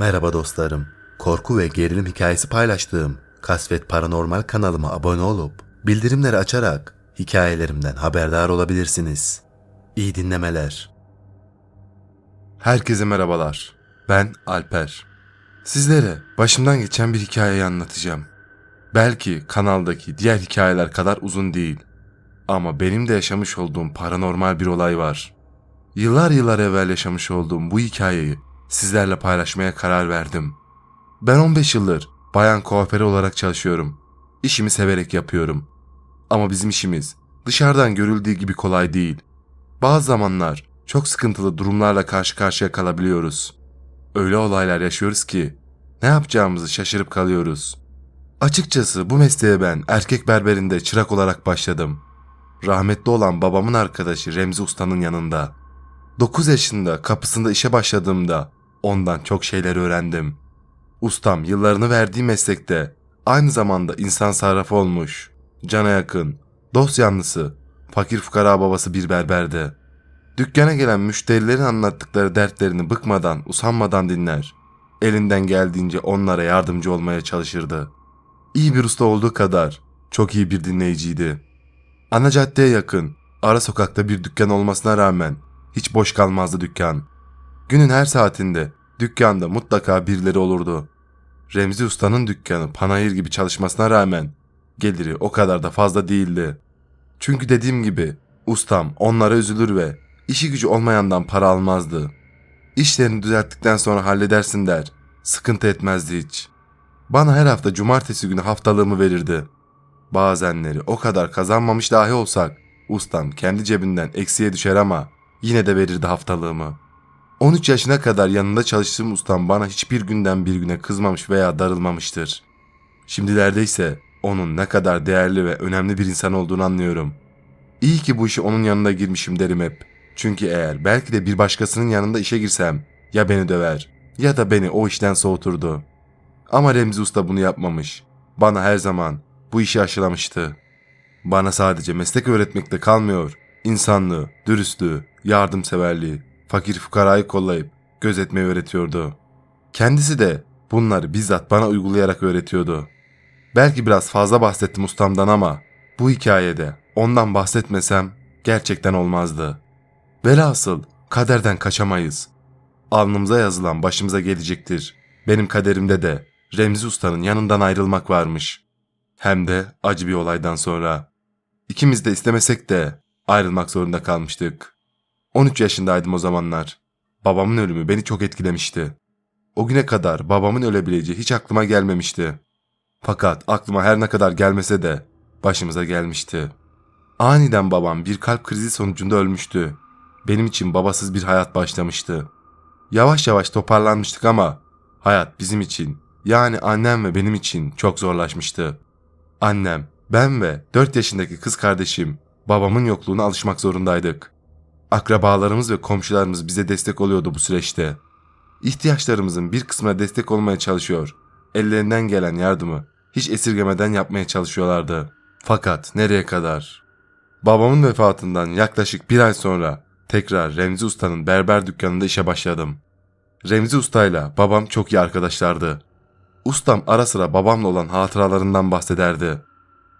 Merhaba dostlarım. Korku ve gerilim hikayesi paylaştığım Kasvet Paranormal kanalıma abone olup bildirimleri açarak hikayelerimden haberdar olabilirsiniz. İyi dinlemeler. Herkese merhabalar. Ben Alper. Sizlere başımdan geçen bir hikayeyi anlatacağım. Belki kanaldaki diğer hikayeler kadar uzun değil. Ama benim de yaşamış olduğum paranormal bir olay var. Yıllar yıllar evvel yaşamış olduğum bu hikayeyi sizlerle paylaşmaya karar verdim. Ben 15 yıldır bayan kuaförü olarak çalışıyorum. İşimi severek yapıyorum. Ama bizim işimiz dışarıdan görüldüğü gibi kolay değil. Bazı zamanlar çok sıkıntılı durumlarla karşı karşıya kalabiliyoruz. Öyle olaylar yaşıyoruz ki ne yapacağımızı şaşırıp kalıyoruz. Açıkçası bu mesleğe ben erkek berberinde çırak olarak başladım. Rahmetli olan babamın arkadaşı Remzi Usta'nın yanında. 9 yaşında kapısında işe başladığımda ondan çok şeyler öğrendim. Ustam yıllarını verdiği meslekte aynı zamanda insan sarrafı olmuş, cana yakın, dost yanlısı, fakir fukara babası bir berberdi. Dükkana gelen müşterilerin anlattıkları dertlerini bıkmadan, usanmadan dinler. Elinden geldiğince onlara yardımcı olmaya çalışırdı. İyi bir usta olduğu kadar çok iyi bir dinleyiciydi. Ana caddeye yakın, ara sokakta bir dükkan olmasına rağmen hiç boş kalmazdı dükkan. Günün her saatinde dükkanda mutlaka birileri olurdu. Remzi Usta'nın dükkanı panayır gibi çalışmasına rağmen geliri o kadar da fazla değildi. Çünkü dediğim gibi ustam onlara üzülür ve işi gücü olmayandan para almazdı. İşlerini düzelttikten sonra halledersin der. Sıkıntı etmezdi hiç. Bana her hafta cumartesi günü haftalığımı verirdi. Bazenleri o kadar kazanmamış dahi olsak ustam kendi cebinden eksiye düşer ama yine de verirdi haftalığımı. 13 yaşına kadar yanında çalıştığım ustam bana hiçbir günden bir güne kızmamış veya darılmamıştır. Şimdilerde ise onun ne kadar değerli ve önemli bir insan olduğunu anlıyorum. İyi ki bu işi onun yanına girmişim derim hep. Çünkü eğer belki de bir başkasının yanında işe girsem ya beni döver ya da beni o işten soğuturdu. Ama Remzi Usta bunu yapmamış. Bana her zaman bu işi aşılamıştı. Bana sadece meslek öğretmekte kalmıyor. İnsanlığı, dürüstlüğü, yardımseverliği, fakir fukarayı kollayıp gözetmeyi öğretiyordu. Kendisi de bunları bizzat bana uygulayarak öğretiyordu. Belki biraz fazla bahsettim ustamdan ama bu hikayede ondan bahsetmesem gerçekten olmazdı. Velhasıl kaderden kaçamayız. Alnımıza yazılan başımıza gelecektir. Benim kaderimde de Remzi Usta'nın yanından ayrılmak varmış. Hem de acı bir olaydan sonra. İkimiz de istemesek de ayrılmak zorunda kalmıştık. 13 yaşındaydım o zamanlar. Babamın ölümü beni çok etkilemişti. O güne kadar babamın ölebileceği hiç aklıma gelmemişti. Fakat aklıma her ne kadar gelmese de başımıza gelmişti. Aniden babam bir kalp krizi sonucunda ölmüştü. Benim için babasız bir hayat başlamıştı. Yavaş yavaş toparlanmıştık ama hayat bizim için yani annem ve benim için çok zorlaşmıştı. Annem, ben ve 4 yaşındaki kız kardeşim babamın yokluğuna alışmak zorundaydık. Akrabalarımız ve komşularımız bize destek oluyordu bu süreçte. İhtiyaçlarımızın bir kısmına destek olmaya çalışıyor. Ellerinden gelen yardımı hiç esirgemeden yapmaya çalışıyorlardı. Fakat nereye kadar? Babamın vefatından yaklaşık bir ay sonra tekrar Remzi Usta'nın berber dükkanında işe başladım. Remzi Usta'yla babam çok iyi arkadaşlardı. Ustam ara sıra babamla olan hatıralarından bahsederdi.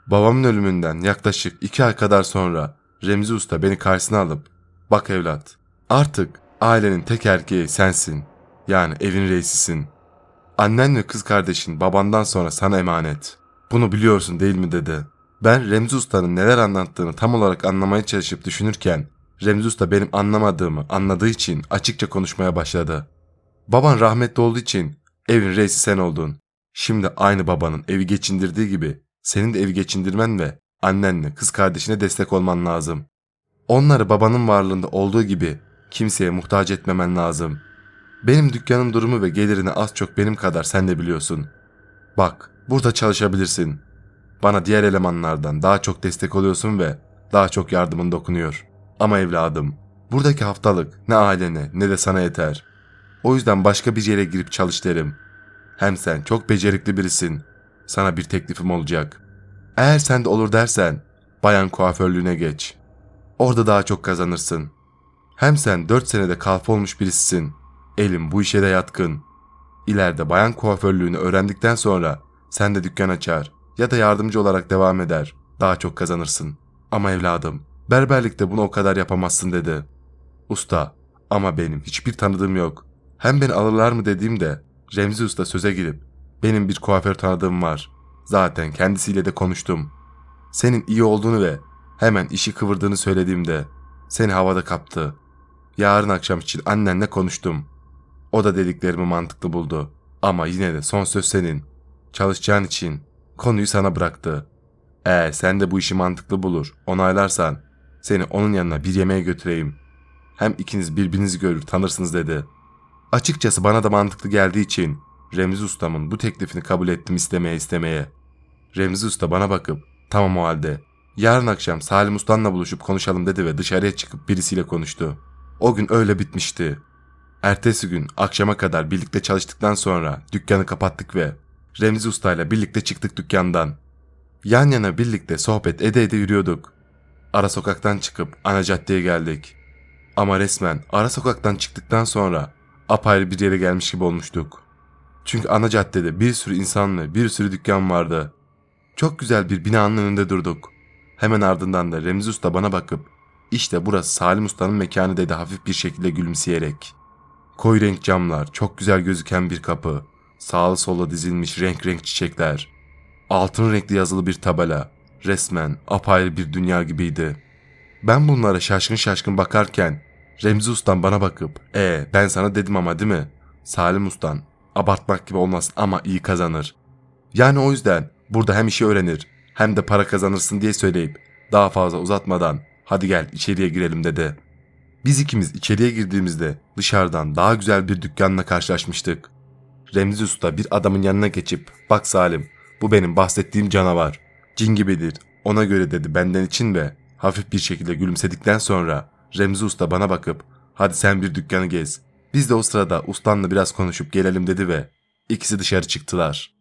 Babamın ölümünden yaklaşık iki ay kadar sonra Remzi Usta beni karşısına alıp Bak evlat artık ailenin tek erkeği sensin. Yani evin reisisin. Annen ve kız kardeşin babandan sonra sana emanet. Bunu biliyorsun değil mi dedi. Ben Remzi Usta'nın neler anlattığını tam olarak anlamaya çalışıp düşünürken Remzi Usta benim anlamadığımı anladığı için açıkça konuşmaya başladı. Baban rahmetli olduğu için evin reisi sen oldun. Şimdi aynı babanın evi geçindirdiği gibi senin de evi geçindirmen ve annenle kız kardeşine destek olman lazım. Onları babanın varlığında olduğu gibi kimseye muhtaç etmemen lazım. Benim dükkanın durumu ve gelirini az çok benim kadar sen de biliyorsun. Bak, burada çalışabilirsin. Bana diğer elemanlardan daha çok destek oluyorsun ve daha çok yardımın dokunuyor. Ama evladım, buradaki haftalık ne ailene ne de sana yeter. O yüzden başka bir yere girip çalış derim. Hem sen çok becerikli birisin. Sana bir teklifim olacak. Eğer sen de olur dersen, bayan kuaförlüğüne geç. Orada daha çok kazanırsın. Hem sen 4 senede kalfa olmuş birisisin. Elim bu işe de yatkın. İleride bayan kuaförlüğünü öğrendikten sonra sen de dükkan açar ya da yardımcı olarak devam eder. Daha çok kazanırsın. Ama evladım, berberlikte bunu o kadar yapamazsın dedi. Usta, ama benim hiçbir tanıdığım yok. Hem beni alırlar mı dediğimde Remzi Usta söze girip benim bir kuaför tanıdığım var. Zaten kendisiyle de konuştum. Senin iyi olduğunu ve hemen işi kıvırdığını söylediğimde seni havada kaptı. Yarın akşam için annenle konuştum. O da dediklerimi mantıklı buldu. Ama yine de son söz senin. Çalışacağın için konuyu sana bıraktı. Eğer sen de bu işi mantıklı bulur, onaylarsan seni onun yanına bir yemeğe götüreyim. Hem ikiniz birbirinizi görür, tanırsınız dedi. Açıkçası bana da mantıklı geldiği için Remzi Usta'mın bu teklifini kabul ettim istemeye istemeye. Remzi Usta bana bakıp tamam o halde yarın akşam Salim Usta'nla buluşup konuşalım dedi ve dışarıya çıkıp birisiyle konuştu. O gün öyle bitmişti. Ertesi gün akşama kadar birlikte çalıştıktan sonra dükkanı kapattık ve Remzi Usta ile birlikte çıktık dükkandan. Yan yana birlikte sohbet ede ede yürüyorduk. Ara sokaktan çıkıp ana caddeye geldik. Ama resmen ara sokaktan çıktıktan sonra apayrı bir yere gelmiş gibi olmuştuk. Çünkü ana caddede bir sürü insan ve bir sürü dükkan vardı. Çok güzel bir binanın önünde durduk. Hemen ardından da Remzi Usta bana bakıp işte burası Salim Usta'nın mekanı dedi hafif bir şekilde gülümseyerek. Koyu renk camlar, çok güzel gözüken bir kapı, sağlı sola dizilmiş renk renk çiçekler, altın renkli yazılı bir tabela, resmen apayrı bir dünya gibiydi. Ben bunlara şaşkın şaşkın bakarken Remzi Ustam bana bakıp e ben sana dedim ama değil mi? Salim Ustan abartmak gibi olmasın ama iyi kazanır. Yani o yüzden burada hem işi öğrenir hem de para kazanırsın diye söyleyip daha fazla uzatmadan hadi gel içeriye girelim dedi. Biz ikimiz içeriye girdiğimizde dışarıdan daha güzel bir dükkanla karşılaşmıştık. Remzi Usta bir adamın yanına geçip bak Salim bu benim bahsettiğim canavar. Cin gibidir ona göre dedi benden için ve hafif bir şekilde gülümsedikten sonra Remzi Usta bana bakıp hadi sen bir dükkanı gez. Biz de o sırada ustanla biraz konuşup gelelim dedi ve ikisi dışarı çıktılar.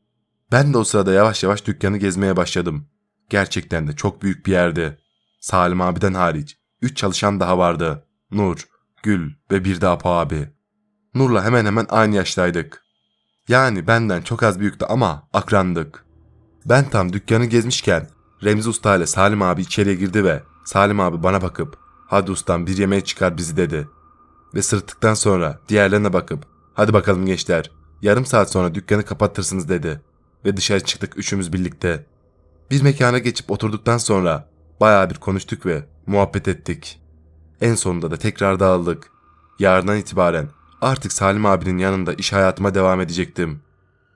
Ben de o sırada yavaş yavaş dükkanı gezmeye başladım. Gerçekten de çok büyük bir yerdi. Salim abiden hariç üç çalışan daha vardı. Nur, Gül ve bir de Apo abi. Nur'la hemen hemen aynı yaştaydık. Yani benden çok az büyüktü ama akrandık. Ben tam dükkanı gezmişken Remzi Usta ile Salim abi içeriye girdi ve Salim abi bana bakıp hadi ustam bir yemeğe çıkar bizi dedi. Ve sırıttıktan sonra diğerlerine bakıp hadi bakalım gençler yarım saat sonra dükkanı kapatırsınız dedi. Ve dışarı çıktık üçümüz birlikte. Bir mekana geçip oturduktan sonra bayağı bir konuştuk ve muhabbet ettik. En sonunda da tekrar dağıldık. Yarından itibaren artık Salim abinin yanında iş hayatıma devam edecektim.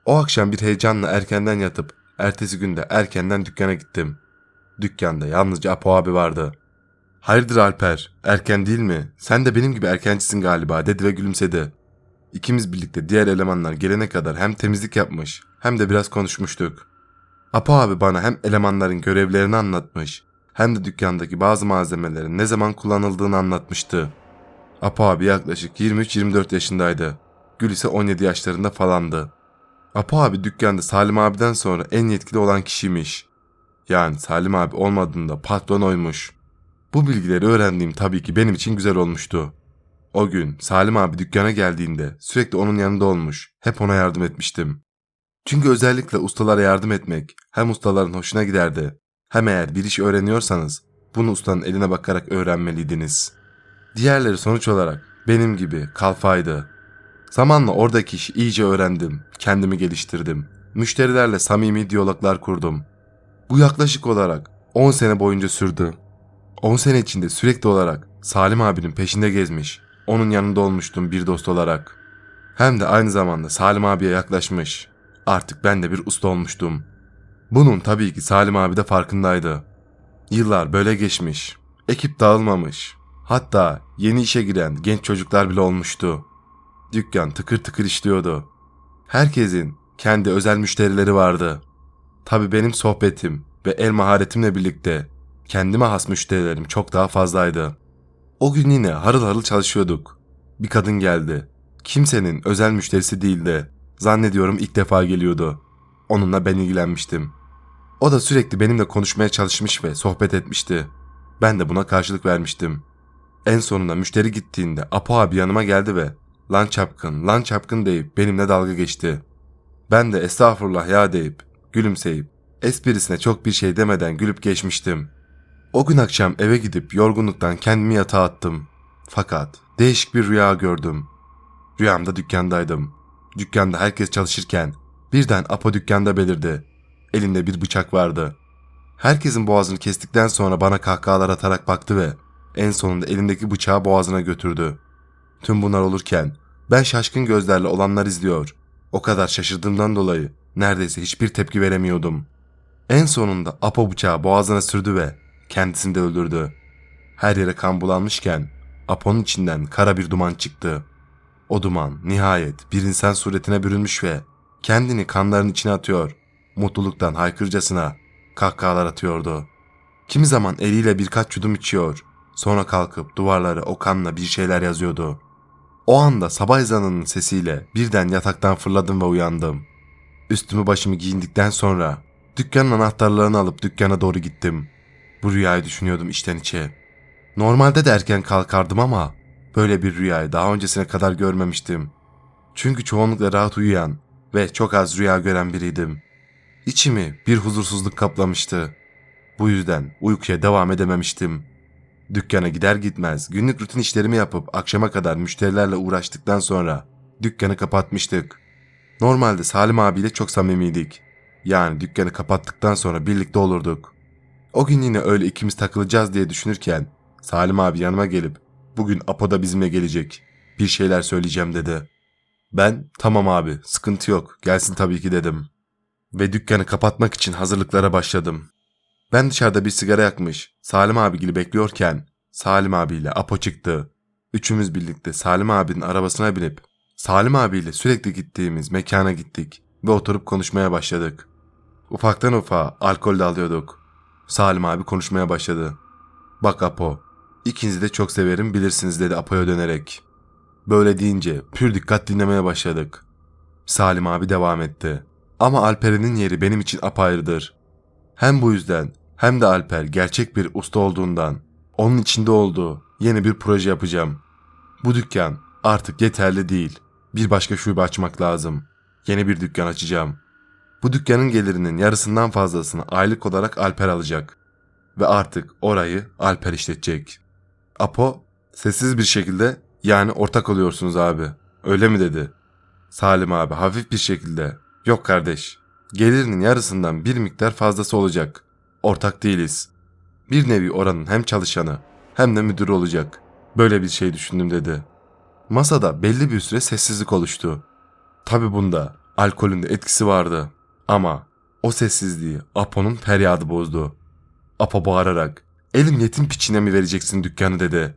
O akşam bir heyecanla erkenden yatıp ertesi günde erkenden dükkana gittim. Dükkanda yalnızca Apo abi vardı. Hayırdır Alper, erken değil mi? Sen de benim gibi erkencisin galiba dedi ve gülümsedi. İkimiz birlikte diğer elemanlar gelene kadar hem temizlik yapmış hem de biraz konuşmuştuk. Apo abi bana hem elemanların görevlerini anlatmış hem de dükkandaki bazı malzemelerin ne zaman kullanıldığını anlatmıştı. Apo abi yaklaşık 23-24 yaşındaydı. Gül ise 17 yaşlarında falandı. Apo abi dükkanda Salim abiden sonra en yetkili olan kişiymiş. Yani Salim abi olmadığında patron oymuş. Bu bilgileri öğrendiğim tabii ki benim için güzel olmuştu. O gün Salim abi dükkana geldiğinde sürekli onun yanında olmuş, hep ona yardım etmiştim. Çünkü özellikle ustalara yardım etmek hem ustaların hoşuna giderdi hem eğer bir iş öğreniyorsanız bunu ustanın eline bakarak öğrenmeliydiniz. Diğerleri sonuç olarak benim gibi kalfaydı. Zamanla oradaki işi iyice öğrendim, kendimi geliştirdim. Müşterilerle samimi diyaloglar kurdum. Bu yaklaşık olarak 10 sene boyunca sürdü. 10 sene içinde sürekli olarak Salim abinin peşinde gezmiş, onun yanında olmuştum bir dost olarak. Hem de aynı zamanda Salim abiye yaklaşmış. Artık ben de bir usta olmuştum. Bunun tabii ki Salim abi de farkındaydı. Yıllar böyle geçmiş. Ekip dağılmamış. Hatta yeni işe giren genç çocuklar bile olmuştu. Dükkan tıkır tıkır işliyordu. Herkesin kendi özel müşterileri vardı. Tabii benim sohbetim ve el maharetimle birlikte kendime has müşterilerim çok daha fazlaydı. O gün yine harıl harıl çalışıyorduk. Bir kadın geldi. Kimsenin özel müşterisi değildi. Zannediyorum ilk defa geliyordu. Onunla ben ilgilenmiştim. O da sürekli benimle konuşmaya çalışmış ve sohbet etmişti. Ben de buna karşılık vermiştim. En sonunda müşteri gittiğinde Apo abi yanıma geldi ve lan çapkın, lan çapkın deyip benimle dalga geçti. Ben de estağfurullah ya deyip, gülümseyip, esprisine çok bir şey demeden gülüp geçmiştim. O gün akşam eve gidip yorgunluktan kendimi yatağa attım. Fakat değişik bir rüya gördüm. Rüyamda dükkandaydım. Dükkanda herkes çalışırken birden Apo dükkanda belirdi. Elinde bir bıçak vardı. Herkesin boğazını kestikten sonra bana kahkahalar atarak baktı ve en sonunda elindeki bıçağı boğazına götürdü. Tüm bunlar olurken ben şaşkın gözlerle olanlar izliyor. O kadar şaşırdığımdan dolayı neredeyse hiçbir tepki veremiyordum. En sonunda Apo bıçağı boğazına sürdü ve kendisini de öldürdü. Her yere kan bulanmışken Apo'nun içinden kara bir duman çıktı. O duman nihayet bir insan suretine bürünmüş ve kendini kanların içine atıyor. Mutluluktan haykırcasına kahkahalar atıyordu. Kimi zaman eliyle birkaç yudum içiyor. Sonra kalkıp duvarlara o kanla bir şeyler yazıyordu. O anda sabah ezanının sesiyle birden yataktan fırladım ve uyandım. Üstümü başımı giyindikten sonra dükkanın anahtarlarını alıp dükkana doğru gittim. Bu rüyayı düşünüyordum içten içe. Normalde de erken kalkardım ama böyle bir rüyayı daha öncesine kadar görmemiştim. Çünkü çoğunlukla rahat uyuyan ve çok az rüya gören biriydim. İçimi bir huzursuzluk kaplamıştı. Bu yüzden uykuya devam edememiştim. Dükkana gider gitmez günlük rutin işlerimi yapıp akşama kadar müşterilerle uğraştıktan sonra dükkanı kapatmıştık. Normalde Salim abiyle çok samimiydik. Yani dükkanı kapattıktan sonra birlikte olurduk. O gün yine öyle ikimiz takılacağız diye düşünürken Salim abi yanıma gelip bugün Apo da bizimle gelecek. Bir şeyler söyleyeceğim dedi. Ben tamam abi sıkıntı yok gelsin tabii ki dedim. Ve dükkanı kapatmak için hazırlıklara başladım. Ben dışarıda bir sigara yakmış Salim abigili bekliyorken Salim abiyle Apo çıktı. Üçümüz birlikte Salim abinin arabasına binip Salim abiyle sürekli gittiğimiz mekana gittik ve oturup konuşmaya başladık. Ufaktan ufağa alkol de alıyorduk. Salim abi konuşmaya başladı. Bak Apo, ikinizi de çok severim bilirsiniz dedi Apo'ya dönerek. Böyle deyince pür dikkat dinlemeye başladık. Salim abi devam etti. Ama Alper'in yeri benim için apayrıdır. Hem bu yüzden hem de Alper gerçek bir usta olduğundan onun içinde olduğu yeni bir proje yapacağım. Bu dükkan artık yeterli değil. Bir başka şube açmak lazım. Yeni bir dükkan açacağım. Bu dükkanın gelirinin yarısından fazlasını aylık olarak Alper alacak. Ve artık orayı Alper işletecek. Apo sessiz bir şekilde yani ortak oluyorsunuz abi. Öyle mi dedi? Salim abi hafif bir şekilde. Yok kardeş. Gelirinin yarısından bir miktar fazlası olacak. Ortak değiliz. Bir nevi oranın hem çalışanı hem de müdürü olacak. Böyle bir şey düşündüm dedi. Masada belli bir süre sessizlik oluştu. Tabi bunda alkolün de etkisi vardı. Ama o sessizliği Apo'nun feryadı bozdu. Apo bağırarak elim yetim piçine mi vereceksin dükkanı dedi.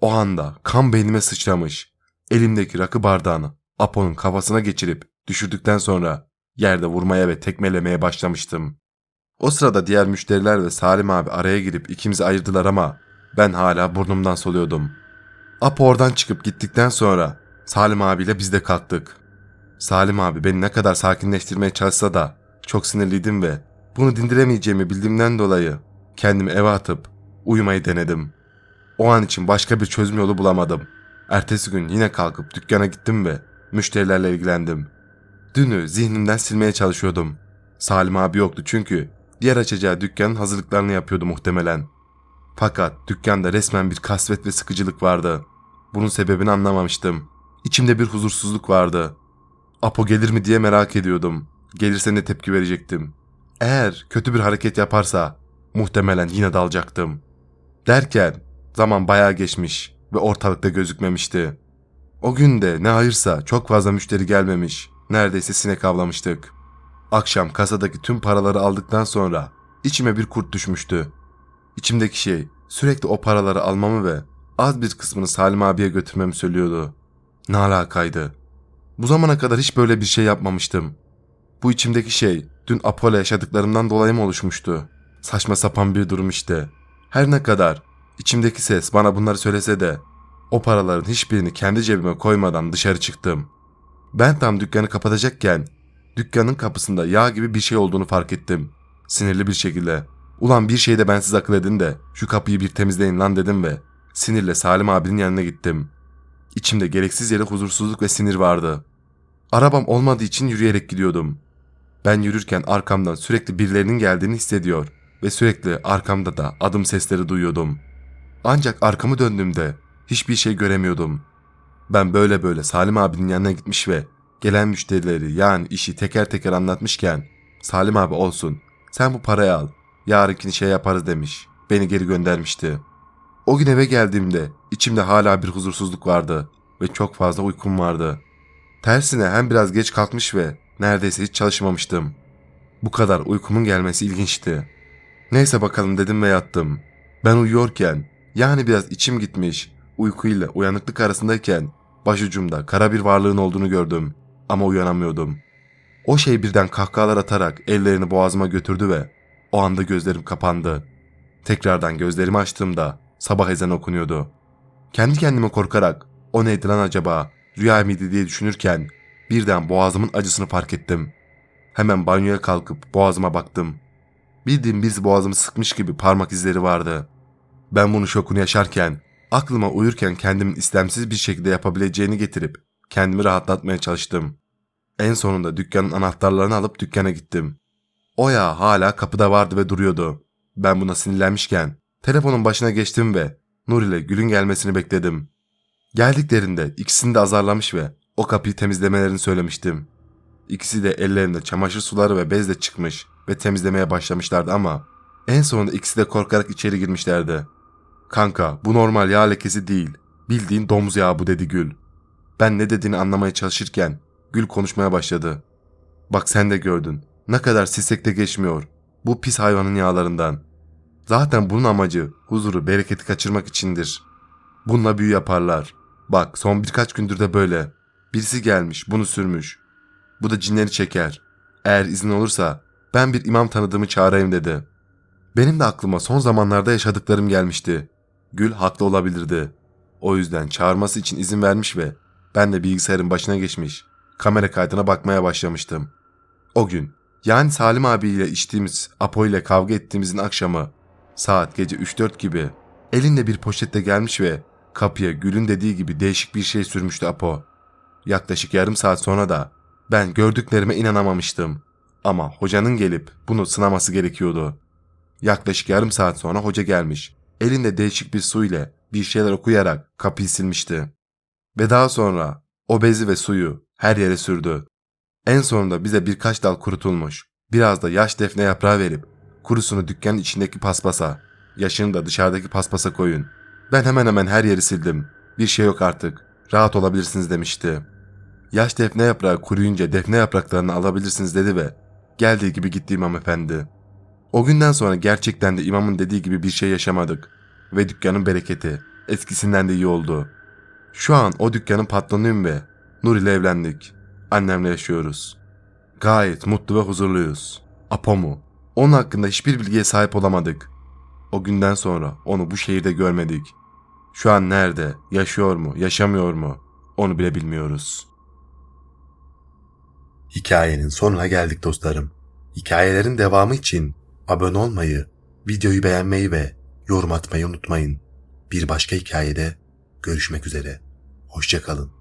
O anda kan beynime sıçramış. Elimdeki rakı bardağını Apo'nun kafasına geçirip düşürdükten sonra yerde vurmaya ve tekmelemeye başlamıştım. O sırada diğer müşteriler ve Salim abi araya girip ikimizi ayırdılar ama ben hala burnumdan soluyordum. Apo oradan çıkıp gittikten sonra Salim abiyle biz de kalktık. Salim abi beni ne kadar sakinleştirmeye çalışsa da çok sinirliydim ve bunu dindiremeyeceğimi bildiğimden dolayı kendimi eve atıp uyumayı denedim. O an için başka bir çözüm yolu bulamadım. Ertesi gün yine kalkıp dükkana gittim ve müşterilerle ilgilendim. Dünü zihnimden silmeye çalışıyordum. Salim abi yoktu çünkü diğer açacağı dükkanın hazırlıklarını yapıyordu muhtemelen. Fakat dükkanda resmen bir kasvet ve sıkıcılık vardı. Bunun sebebini anlamamıştım. İçimde bir huzursuzluk vardı. Apo gelir mi diye merak ediyordum. Gelirse ne tepki verecektim. Eğer kötü bir hareket yaparsa muhtemelen yine dalacaktım. Derken zaman bayağı geçmiş ve ortalıkta gözükmemişti. O gün de ne hayırsa çok fazla müşteri gelmemiş. Neredeyse sinek avlamıştık. Akşam kasadaki tüm paraları aldıktan sonra içime bir kurt düşmüştü. İçimdeki şey sürekli o paraları almamı ve az bir kısmını Salim abiye götürmemi söylüyordu. Ne alakaydı? Bu zamana kadar hiç böyle bir şey yapmamıştım. Bu içimdeki şey dün Apollo yaşadıklarımdan dolayı mı oluşmuştu? Saçma sapan bir durum işte. Her ne kadar içimdeki ses bana bunları söylese de o paraların hiçbirini kendi cebime koymadan dışarı çıktım. Ben tam dükkanı kapatacakken dükkanın kapısında yağ gibi bir şey olduğunu fark ettim. Sinirli bir şekilde. Ulan bir şey de ben siz akıl edin de şu kapıyı bir temizleyin lan dedim ve sinirle Salim abinin yanına gittim. İçimde gereksiz yere huzursuzluk ve sinir vardı. Arabam olmadığı için yürüyerek gidiyordum. Ben yürürken arkamdan sürekli birilerinin geldiğini hissediyor ve sürekli arkamda da adım sesleri duyuyordum. Ancak arkamı döndüğümde hiçbir şey göremiyordum. Ben böyle böyle Salim abinin yanına gitmiş ve gelen müşterileri yani işi teker teker anlatmışken Salim abi olsun sen bu parayı al yarınkini şey yaparız demiş. Beni geri göndermişti. O gün eve geldiğimde içimde hala bir huzursuzluk vardı ve çok fazla uykum vardı. Tersine hem biraz geç kalkmış ve neredeyse hiç çalışmamıştım. Bu kadar uykumun gelmesi ilginçti. Neyse bakalım dedim ve yattım. Ben uyuyorken yani biraz içim gitmiş uykuyla uyanıklık arasındayken başucumda kara bir varlığın olduğunu gördüm ama uyanamıyordum. O şey birden kahkahalar atarak ellerini boğazıma götürdü ve o anda gözlerim kapandı. Tekrardan gözlerimi açtığımda sabah ezanı okunuyordu. Kendi kendime korkarak o neydi lan acaba rüya mıydı diye düşünürken birden boğazımın acısını fark ettim. Hemen banyoya kalkıp boğazıma baktım. Bildiğim birisi boğazımı sıkmış gibi parmak izleri vardı. Ben bunu şokunu yaşarken aklıma uyurken kendimin istemsiz bir şekilde yapabileceğini getirip kendimi rahatlatmaya çalıştım. En sonunda dükkanın anahtarlarını alıp dükkana gittim. Oya hala kapıda vardı ve duruyordu. Ben buna sinirlenmişken telefonun başına geçtim ve Nur ile Gül'ün gelmesini bekledim. Geldiklerinde ikisini de azarlamış ve o kapıyı temizlemelerini söylemiştim. İkisi de ellerinde çamaşır suları ve bezle çıkmış ve temizlemeye başlamışlardı ama en sonunda ikisi de korkarak içeri girmişlerdi. Kanka bu normal yağ lekesi değil. Bildiğin domuz yağı bu dedi Gül. Ben ne dediğini anlamaya çalışırken Gül konuşmaya başladı. Bak sen de gördün. Ne kadar silsek de geçmiyor. Bu pis hayvanın yağlarından. Zaten bunun amacı huzuru, bereketi kaçırmak içindir. Bununla büyü yaparlar. Bak son birkaç gündür de böyle. Birisi gelmiş bunu sürmüş. Bu da cinleri çeker. Eğer izin olursa ben bir imam tanıdığımı çağırayım dedi. Benim de aklıma son zamanlarda yaşadıklarım gelmişti. Gül haklı olabilirdi. O yüzden çağırması için izin vermiş ve ben de bilgisayarın başına geçmiş. Kamera kaydına bakmaya başlamıştım. O gün yani Salim abiyle içtiğimiz Apo ile kavga ettiğimizin akşamı saat gece 3-4 gibi elinde bir poşetle gelmiş ve kapıya Gül'ün dediği gibi değişik bir şey sürmüştü Apo. Yaklaşık yarım saat sonra da ben gördüklerime inanamamıştım. Ama hocanın gelip bunu sınaması gerekiyordu. Yaklaşık yarım saat sonra hoca gelmiş. Elinde değişik bir su ile bir şeyler okuyarak kapıyı silmişti. Ve daha sonra o bezi ve suyu her yere sürdü. En sonunda bize birkaç dal kurutulmuş, biraz da yaş defne yaprağı verip kurusunu dükkanın içindeki paspasa, yaşını da dışarıdaki paspasa koyun. Ben hemen hemen her yeri sildim. Bir şey yok artık. Rahat olabilirsiniz demişti. Yaş defne yaprağı kuruyunca defne yapraklarını alabilirsiniz dedi ve geldiği gibi gitti imam efendi. O günden sonra gerçekten de imamın dediği gibi bir şey yaşamadık. Ve dükkanın bereketi eskisinden de iyi oldu. Şu an o dükkanın patronuyum ve Nur ile evlendik. Annemle yaşıyoruz. Gayet mutlu ve huzurluyuz. Apo mu? Onun hakkında hiçbir bilgiye sahip olamadık. O günden sonra onu bu şehirde görmedik. Şu an nerede, yaşıyor mu, yaşamıyor mu onu bile bilmiyoruz. Hikayenin sonuna geldik dostlarım. Hikayelerin devamı için abone olmayı, videoyu beğenmeyi ve yorum atmayı unutmayın. Bir başka hikayede görüşmek üzere. Hoşçakalın.